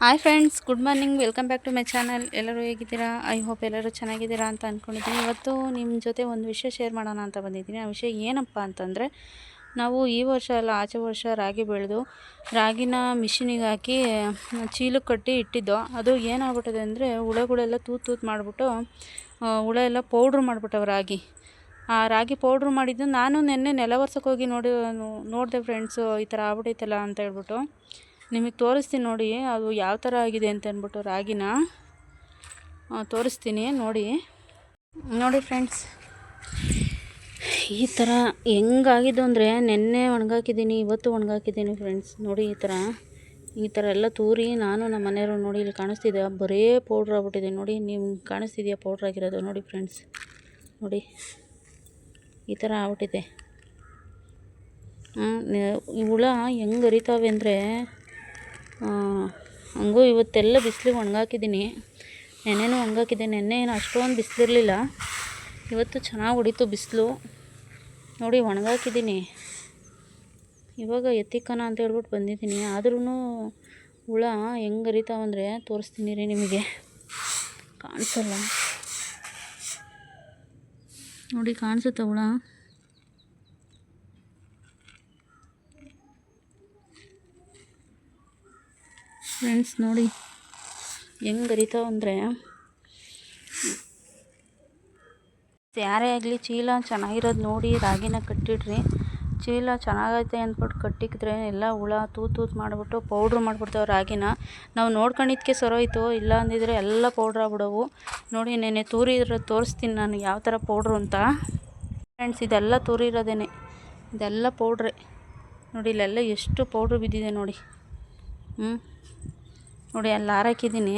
Hi friends good morning welcome back to my channel ಎಲ್ಲರೂ ಹೇಗಿದ್ದೀರಾ? I hope ಎಲ್ಲರೂ ಚೆನ್ನಾಗಿದ್ದೀರಾ ಅಂತ ಅಂದ್ಕೊಂಡಿದ್ದೀನಿ ಇವತ್ತು ನಿಮ್ಮ ಜೊತೆ ಒಂದು ವಿಷಯ ಶೇರ್ ಮಾಡೋಣ ಅಂತ ಬಂದಿದ್ದೀನಿ. ಆ ವಿಷಯ ಏನಪ್ಪ ಅಂತಂದರೆ, ನಾವು ಈ ವರ್ಷ ಅಲ್ಲ, ಆಚೆ ವರ್ಷ ರಾಗಿ ಬೆಳೆದು, ರಾಗಿನ ಮಿಷಿನಿಗೆ ಹಾಕಿ ಚೀಲಕ್ಕೆ ಕಟ್ಟಿ ಇಟ್ಟಿದ್ದೋ. ಅದು ಏನಾಗ್ಬಿಟ್ಟಿದೆ ಅಂದರೆ, ಹುಳಗಳೆಲ್ಲ ತೂತು ತೂತು ಮಾಡಿಬಿಟ್ಟು ಹುಳ ಎಲ್ಲ ಪೌಡ್ರ್ ಮಾಡಿಬಿಟ್ಟವು ರಾಗಿ. ಆ ರಾಗಿ ಪೌಡ್ರ್ ಮಾಡಿದ್ದು ನಾನು ನಿನ್ನೆ ನೆಲ ಒರ್ಸೋಕೆ ಹೋಗಿ ನೋಡಿ ನೋಡಿದೆ ಫ್ರೆಂಡ್ಸು ಈ ಥರ ಆಗ್ಬಿಟ್ಟೈತಲ್ಲ ಅಂತ ಹೇಳ್ಬಿಟ್ಟು. ನಿಮಗೆ ತೋರಿಸ್ತೀನಿ ನೋಡಿ, ಅದು ಯಾವ ಥರ ಆಗಿದೆ ಅಂತ ಅಂದ್ಬಿಟ್ಟು ರಾಗಿನ. ತೋರಿಸ್ತೀನಿ ನೋಡಿ. ನೋಡಿ ಫ್ರೆಂಡ್ಸ್, ಈ ಥರ ಹೆಂಗಾಗಿದ್ದು ಅಂದರೆ ನೆನ್ನೆ ಒಣಗಾಕಿದ್ದೀನಿ, ಇವತ್ತು ಒಣಗಾಕಿದ್ದೀನಿ ಫ್ರೆಂಡ್ಸ್. ನೋಡಿ ಈ ಥರ ಈ ಥರ ಎಲ್ಲ ತೂರಿ ನಾನು ನಮ್ಮ ಮನೆಯವರು ನೋಡಿ ಇಲ್ಲಿ ಕಾಣಿಸ್ತಿದೆ. ಬರೇ ಪೌಡ್ರ್ ಆಗ್ಬಿಟ್ಟಿದೆ ನೋಡಿ, ನೀವು ಕಾಣಿಸ್ತಿದೆಯಾ ಪೌಡ್ರ್ ಆಗಿರೋದು ನೋಡಿ ಫ್ರೆಂಡ್ಸ್. ನೋಡಿ, ಈ ಥರ ಆಗ್ಬಿಟ್ಟಿದೆ. ಈ ಹುಳ ಹೆಂಗೆ ಅರಿತಾವೆ ಅಂದರೆ ಹಂಗೂ ಇವತ್ತೆಲ್ಲ ಬಿಸಿಲಿಗೆ ಒಣಗಾಕಿದ್ದೀನಿ ನೆನ್ನೆನೂ ಒಣಗಾಕಿದೆ, ನೆನ್ನೆ ಏನು ಅಷ್ಟೊಂದು ಬಿಸಿಲಿರಲಿಲ್ಲ. ಇವತ್ತು ಚೆನ್ನಾಗಿ ಹೊಡಿತು ಬಿಸಿಲು. ನೋಡಿ ಒಣಗಾಕಿದ್ದೀನಿ ಇವಾಗ ಎತ್ತಿಕ್ಕನ ಅಂತ ಹೇಳ್ಬಿಟ್ಟು ಬಂದಿದ್ದೀನಿ. ಆದ್ರೂ ಹುಳ ಹೆಂಗೆ ಹರಿತಾವಂದರೆ ತೋರಿಸ್ತೀನಿ ರೀ ನಿಮಗೆ. ಕಾಣಿಸಲ್ಲ. ನೋಡಿ, ಕಾಣಿಸುತ್ತೆ ಹುಳ? ಫ್ರೆಂಡ್ಸ್ ನೋಡಿ. ಹೆಂಗೆ ಹರಿತಾವ ಅಂದರೆ? ಯಾರೇ ಆಗಲಿ ಚೀಲ ಚೆನ್ನಾಗಿರೋದು ನೋಡಿ ರಾಗಿನ ಕಟ್ಟಿಡ್ರಿ. ಚೀಲ ಚೆನ್ನಾಗೈತೆ ಅಂದ್ಬಿಟ್ಟು ಕಟ್ಟಿಕಿದ್ರೆ ಎಲ್ಲ ಹುಳ ತೂತು ತೂತು ಮಾಡಿಬಿಟ್ಟು ಪೌಡ್ರ್ ಮಾಡಿಬಿಡ್ತಾವೆ ರಾಗಿನ. ನಾವು ನೋಡ್ಕೊಂಡಿದ್ದಕ್ಕೆ ಸರೋಯ್ತು, ಇಲ್ಲ ಅಂದಿದ್ರೆ ಎಲ್ಲ ಪೌಡ್ರ್ ಆಗ್ಬಿಡವು. ನೋಡಿ ನೆನೆ ತೂರಿದ್ರೆ ತೋರಿಸ್ತೀನಿ ನಾನು ಯಾವ ಥರ ಪೌಡ್ರು ಅಂತ. ಫ್ರೆಂಡ್ಸ್ ಇದೆಲ್ಲ ತೂರಿರೋದೇನೆ. ಇದೆಲ್ಲ ಪೌಡ್ರೆ ನೋಡಿ, ಇಲ್ಲೆಲ್ಲ ಎಷ್ಟು ಪೌಡ್ರ್ ಬಿದ್ದಿದೆ ನೋಡಿ. ಹ್ಞೂ ನೋಡಿ, ಅಲ್ಲಿ ಹಾರಾಕಿದ್ದೀನಿ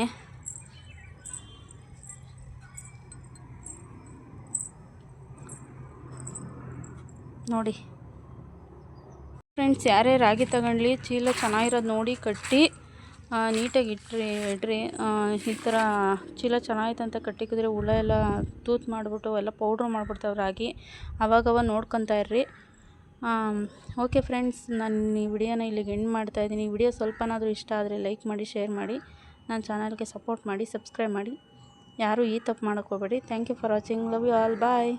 ನೋಡಿ. ಫ್ರೆಂಡ್ಸ್ ಯಾರೇ ರಾಗಿ ತಗೊಂಡ್ಲಿ, ಚೀಲ ಚೆನ್ನಾಗಿರೋದು ನೋಡಿ, ಕಟ್ಟಿ ನೀಟಾಗಿ ಇಟ್ರಿ, ಇಡ್ರಿ. ಈ ಥರ ಚೀಲ ಚೆನ್ನಾಗಿತ್ತು ಅಂತ ಕಟ್ಟಿಕಿದ್ರೆ ಹುಳ ಎಲ್ಲ ತೂತು ಮಾಡಿಬಿಟ್ಟು, ಎಲ್ಲ ಪೌಡ್ರ್ ಮಾಡಿಬಿಡ್ತಾವೆ ರಾಗಿ. ಅವಾಗವಾಗ ನೋಡ್ಕೊತಾ ಇರ್ರಿ. ಓಕೆ ಫ್ರೆಂಡ್ಸ್, ನಾನು ಈ ವಿಡಿಯೋನ ಇಲ್ಲಿಗೆ ಎಂಡ್ ಮಾಡ್ತಾಯಿದ್ದೀನಿ ಈ ವಿಡಿಯೋ ಸ್ವಲ್ಪನಾದರೂ ಇಷ್ಟ ಆದರೆ ಲೈಕ್ ಮಾಡಿ, ಶೇರ್ ಮಾಡಿ. ನನ್ನ ಚಾನಲ್ಗೆ ಸಪೋರ್ಟ್ ಮಾಡಿ, ಸಬ್ಸ್ಕ್ರೈಬ್ ಮಾಡಿ. ಯಾರೂ ಈ ತಪ್ಪು ಮಾಡೋಕ್ಕೆ thank you for watching. Love you all. Bye.